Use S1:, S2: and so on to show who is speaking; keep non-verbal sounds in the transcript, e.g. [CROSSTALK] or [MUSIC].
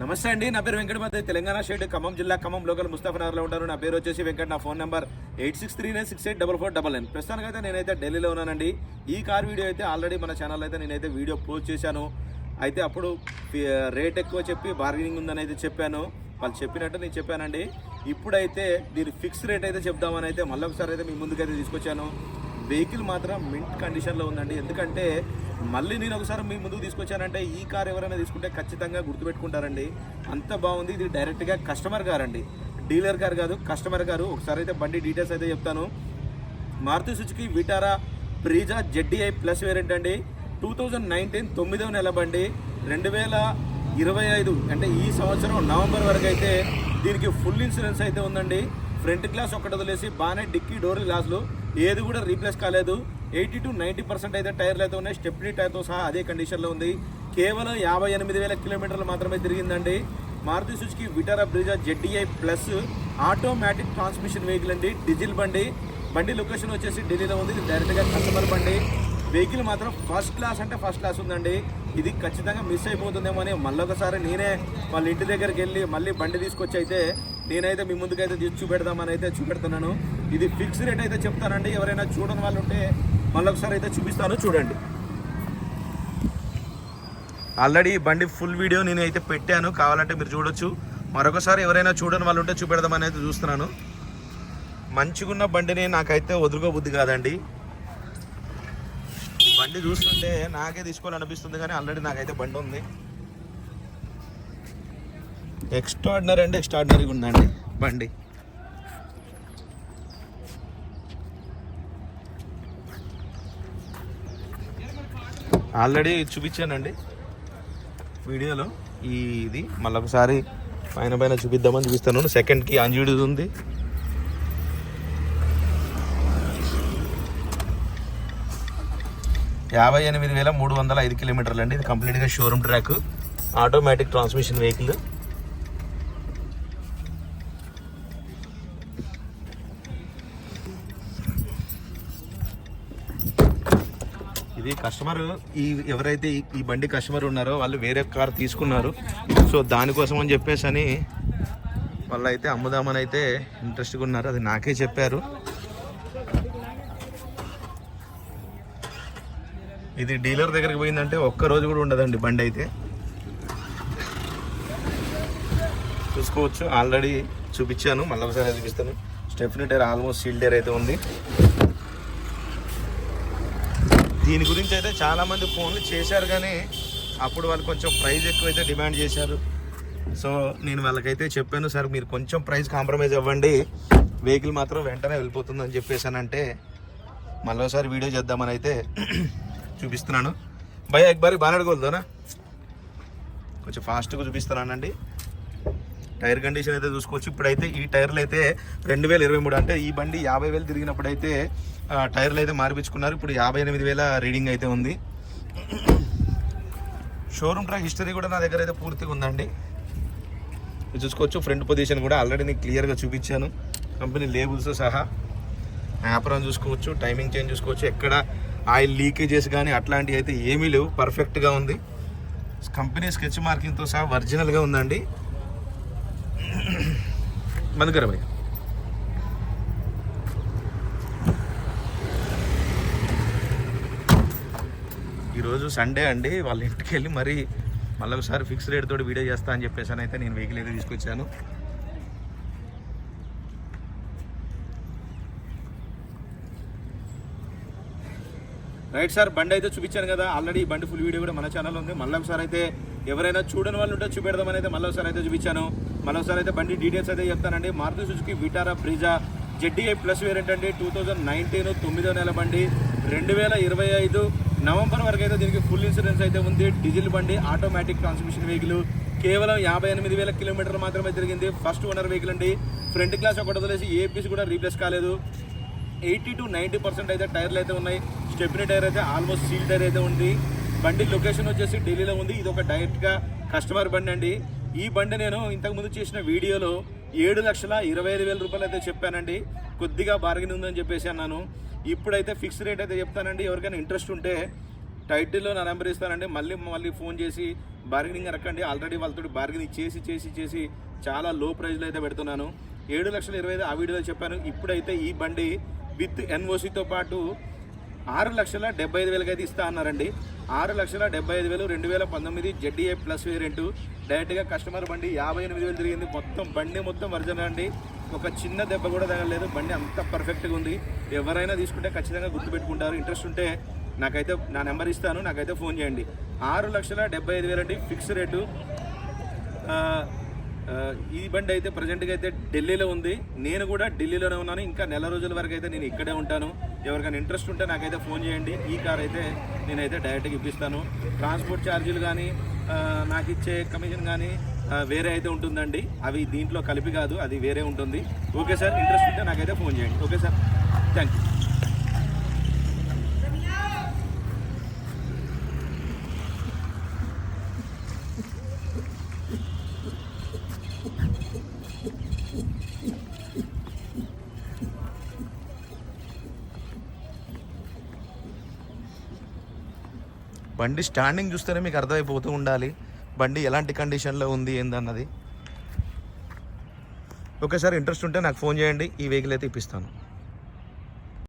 S1: నమస్తే అండి నా పేరు వెంకటపతి తెలంగాణ స్టేట్ ఖమ్మం జిల్లా ఖమ్మం లోకల్ ముస్తాఫనగర్లో ఉంటాను నా పేరు వచ్చేసి వెంకట నా phone number eight six three nine six eight double four double nine. ప్రస్తుతానికైతే నేనైతే ఢిల్లీలో ఉన్నానండి. ఈ కార్ వీడియో అయితే ఆల్రెడీ మన ఛానల్ అయితే నేనైతే వీడియో పోస్ట్ చేశాను. అయితే అప్పుడు రేట్ ఎక్కువ చెప్పి బార్గెనింగ్ ఉందని అయితే చెప్పాను. వాళ్ళు చెప్పినట్టు నేను చెప్పానండి. ఇప్పుడైతే దీని ఫిక్స్ రేట్ అయితే చెప్దామని అయితే మళ్ళీ ఒకసారి అయితే మీ ముందుకైతే తీసుకొచ్చాను. వెహికల్ మాత్రం మింట్ కండిషన్లో ఉందండి. ఎందుకంటే మళ్ళీ నేను ఒకసారి మీ ముందుకు తీసుకొచ్చానంటే ఈ కార్ ఎవరైనా తీసుకుంటే ఖచ్చితంగా గుర్తుపెట్టుకుంటారండి. అంత బాగుంది. ఇది డైరెక్ట్గా కస్టమర్ కార్ అండి. డీలర్ కార్ కాదు కస్టమర్ కారు ఒకసారి అయితే బండి డీటెయిల్స్ అయితే చెప్తాను. Maruti Suzuki Vitara Brezza ZDI plus variant అండి. టూ థౌజండ్ నైన్టీన్ తొమ్మిదవ నెల బండి. రెండు వేల ఇరవై ఐదు అంటే ఈ సంవత్సరం నవంబర్ వరకు అయితే దీనికి ఫుల్ ఇన్సూరెన్స్ అయితే ఉందండి. ఫ్రంట్ గ్లాస్ ఒకటి వదిలేసి బాగానే డిక్కీ డోర్ గ్లాసులు ఏది కూడా రీప్లేస్ కాలేదు. ఎయిటీ టు నైంటీ పర్సెంట్ అయితే టైర్లు అయితే ఉన్నాయి. స్టెప్నీ టైర్తో సహా అదే కండిషన్లో ఉంది. కేవలం యాభై ఎనిమిది వేల కిలోమీటర్లు మాత్రమే తిరిగిందండి. Maruti Suzuki Vitara Brezza ZDI plus automatic transmission vehicle అండి. డీజిల్ బండి. బండి లొకేషన్ వచ్చేసి ఢిల్లీలో ఉంది. ఇది డైరెక్ట్గా కస్టమర్ బండి. వెహికల్ మాత్రం ఫస్ట్ క్లాస్ అంటే ఫస్ట్ క్లాస్ ఉందండి. ఇది ఖచ్చితంగా మిస్ అయిపోతుందేమో అని మళ్ళీ ఒకసారి నేనే వాళ్ళ ఇంటి దగ్గరికి వెళ్ళి మళ్ళీ బండి తీసుకొచ్చి అయితే నేనైతే మీ ముందుకైతే చూపెడదామని అయితే చూపెడుతున్నాను. ఇది ఫిక్స్ రేట్ అయితే చెప్తానండి. ఎవరైనా చూడని వాళ్ళు ఉంటే మళ్ళీ ఒకసారి అయితే చూపిస్తాను. చూడండి. ఆల్రెడీ బండి ఫుల్ వీడియో నేను అయితే పెట్టాను. కావాలంటే మీరు చూడొచ్చు. మరొకసారి ఎవరైనా చూడని వాళ్ళు ఉంటే చూపెడదామని అయితే చూస్తున్నాను. మంచిగున్న బండిని నాకైతే వదులుకోబుద్ధి కాదండి. బండి చూస్తుంటే నాకే తీసుకోవాలనిపిస్తుంది కానీ ఆల్రెడీ నాకైతే బండి ఉంది. ఎక్స్ట్రాడినరీ అంటే ఎక్స్ట్రాడినరీగా ఉందండి బండి. ఆల్రెడీ చూపించానండి. వీడియోలో ఈ ఇది. మళ్ళీ ఒకసారి పైన పైన చూపిద్దామని చూపిస్తాను. సెకండ్కి అంజుడి ఉంది. యాభై ఎనిమిది వేల మూడు వందల ఐదు కిలోమీటర్లు అండి. ఇది కంప్లీట్గా showroom track. Automatic transmission vehicle ఇది కస్టమర్ ఈ ఎవరైతే ఈ- బండి కస్టమర్ ఉన్నారో వాళ్ళు వేరే కార్ తీసుకున్నారు. సో దానికోసం అని చెప్పేసి అని వాళ్ళు అయితే అమ్ముదామని అయితే ఇంట్రెస్ట్గా ఉన్నారు. అది నాకే చెప్పారు. ఇది డీలర్ దగ్గరికి పోయిందంటే ఒక్క రోజు కూడా ఉండదండి బండి అయితే. చూసుకోవచ్చు. ఆల్రెడీ చూపించాను. మళ్ళీ ఒకసారి చూపిస్తాను. Stepney tyre almost seal tyre అయితే ఉంది. దీని గురించి అయితే చాలామంది ఫోన్లు చేశారు కానీ అప్పుడు వాళ్ళు కొంచెం ప్రైస్ ఎక్కువైతే డిమాండ్ చేశారు. సో నేను వాళ్ళకైతే చెప్పాను సార్ మీరు కొంచెం ప్రైస్ కాంప్రమైజ్ అవ్వండి. వెహికల్ మాత్రం వెంటనే వెళ్ళిపోతుందని చెప్పేసానంటే మళ్ళీ ఒకసారి వీడియో చేద్దామని అయితే [CLEARS THROAT] చూపిస్తున్నాను. భయ ఎక్ బారి బాగా అడగలుగుతానా కొంచెం ఫాస్ట్గా చూపిస్తున్నానండి టైర్ కండిషన్ అయితే చూసుకోవచ్చు. ఇప్పుడైతే ఈ టైర్లు అయితే రెండు వేల ఇరవై మూడు అంటే ఈ బండి యాభై వేలు తిరిగినప్పుడు అయితే టైర్లు అయితే మార్పించుకున్నారు. ఇప్పుడు యాభై ఎనిమిది వేల రీడింగ్ అయితే ఉంది. షోరూమ్ ట్రాక్ హిస్టరీ కూడా నా దగ్గర అయితే పూర్తిగా ఉందండి. చూసుకోవచ్చు. ఫ్రంట్ పొజిషన్ కూడా ఆల్రెడీ నేను క్లియర్గా చూపించాను. కంపెనీ లేబుల్స్ సహా. యాప్రాన్ చూసుకోవచ్చు టైమింగ్ చేంజ్ చూసుకోవచ్చు. ఎక్కడ ఆయిల్ లీకేజెస్ కానీ అట్లాంటివి అయితే ఏమీ లేవు. పర్ఫెక్ట్గా ఉంది. కంపెనీ స్కెచ్ మార్కింగ్తో సహా ఒరిజినల్గా ఉందండి. బంద్ భయ్ ఈరోజు సండే అండి. వాళ్ళ ఇంటికి వెళ్ళి మరీ మళ్ళీ ఒకసారి ఫిక్స్ రేట్ తోటి వీడియో చేస్తా అని చెప్పేసి అయితే నేను వెహికల్ అయితే తీసుకొచ్చాను. రైట్ సార్ బండి అయితే చూపించాను కదా. ఆల్రెడీ బండి ఫుల్ వీడియో కూడా మన ఛానల్ ఉంది. మళ్ళీ ఒకసారి అయితే ఎవరైనా చూడని వాళ్ళు ఉంటే చూపెడదామని అయితే మళ్ళీ ఒకసారి అయితే చూపించాను. మళ్ళీ ఒకసారి అయితే బండి డీటెయిల్స్ అయితే చెప్తానండి. Maruti Suzuki Vitara Brezza ZDI plus variant అండి. టూ థౌజండ్ నైన్టీన్ తొమ్మిదో నెల బండి. రెండు వేల ఇరవై ఐదు నవంబర్ వరకు అయితే దీనికి ఫుల్ ఇన్సూరెన్స్ అయితే ఉంది. డీజిల్ బండి ఆటోమేటిక్ ట్రాన్స్మిషన్ వెహికల్ కేవలం యాభై ఎనిమిది వేల కిలోమీటర్లు మాత్రమే తిరిగింది. ఫస్ట్ ఓనర్ వెహికల్ అండి. ఫ్రంట్ గ్లాస్ ఒకటి వదిలేసి ఏపీసీ కూడా రీప్లేస్ కాలేదు. ఎయిటీ టు నైంటీ పర్సెంట్ అయితే టైర్లు అయితే ఉన్నాయి. స్టెప్ని టైర్ అయితే ఆల్మోస్ట్ సీల్ టైర్ అయితే ఉంది. బండి లొకేషన్ వచ్చేసి ఢిల్లీలో ఉంది. ఇది ఒక డైరెక్ట్గా కస్టమర్ బండి అండి. ఈ బండి నేను ఇంతకుముందు చేసిన వీడియోలో ఏడు లక్షల ఇరవై ఐదు వేల రూపాయలు అయితే చెప్పానండి. కొద్దిగా బార్గెన్ ఉందని చెప్పేసి అన్నాను. ఇప్పుడైతే ఫిక్స్ రేట్ అయితే చెప్తానండి. ఎవరికైనా ఇంట్రెస్ట్ ఉంటే టైటిల్లో నా నెంబర్ ఇస్తానండి. మళ్ళీ మళ్ళీ ఫోన్ చేసి బార్గెనింగ్ అరకండి ఆల్రెడీ వాళ్ళతో బార్గెనింగ్ చేసి చేసి చేసి చాలా లో ప్రైజ్లో అయితే పెడుతున్నాను. ఏడు లక్షల ఇరవై ఐదు ఆ వీడియోలో చెప్పాను. ఇప్పుడైతే ఈ బండి విత్ ఎన్ఓసితో పాటు ఆరు లక్షల డెబ్బై ఐదు వేలకి అయితే ఇస్తా అన్నారండి. ఆరు లక్షల డెబ్బై ఐదు వేలు రెండు వేల పంతొమ్మిది జెడ్డీఏ ప్లస్ వేరియంట్. డైరెక్ట్గా కస్టమర్ బండి యాభై ఎనిమిది వేలు తిరిగింది. మొత్తం బండి మొత్తం వర్జన్ అండి. ఒక చిన్న దెబ్బ కూడా తగలేదు బండి అంత పర్ఫెక్ట్గా ఉంది. ఎవరైనా తీసుకుంటే ఖచ్చితంగా గుర్తుపెట్టుకుంటారు. ఇంట్రెస్ట్ ఉంటే నాకైతే నా నెంబర్ ఇస్తాను. నాకైతే ఫోన్ చేయండి. ఆరు లక్షల డెబ్బై ఐదు వేలు అండి ఫిక్స్ రేటు ఈ బండి అయితే ప్రజెంట్గా అయితే ఢిల్లీలో ఉంది. నేను కూడా ఢిల్లీలోనే ఉన్నాను. ఇంకా నెల రోజుల వరకు అయితే నేను ఇక్కడే ఉంటాను. ఎవరికైనా ఇంట్రెస్ట్ ఉంటే నాకైతే ఫోన్ చేయండి. ఈ కార్ అయితే నేనైతే డైరెక్ట్గా ఇప్పిస్తాను. ట్రాన్స్పోర్ట్ ఛార్జీలు కానీ నాకు ఇచ్చే కమిషన్ కానీ వేరే అయితే ఉంటుందండి. అవి దీంట్లో కలిపి కాదు అది వేరే ఉంటుంది. ఓకే సార్ ఇంట్రెస్ట్ ఉంటే నాకైతే ఫోన్ చేయండి. ఓకే సార్ థ్యాంక్ యూ
S2: బండి స్టాండింగ్ చూస్తేనే మీకు అర్థమైపోతూ ఉండాలి. బండి ఎలాంటి కండిషన్లో ఉంది ఏందన్నది. ఓకే సార్ ఇంట్రెస్ట్ ఉంటే నాకు ఫోన్ చేయండి ఈ వెహికల్ అయితే ఇప్పిస్తాను.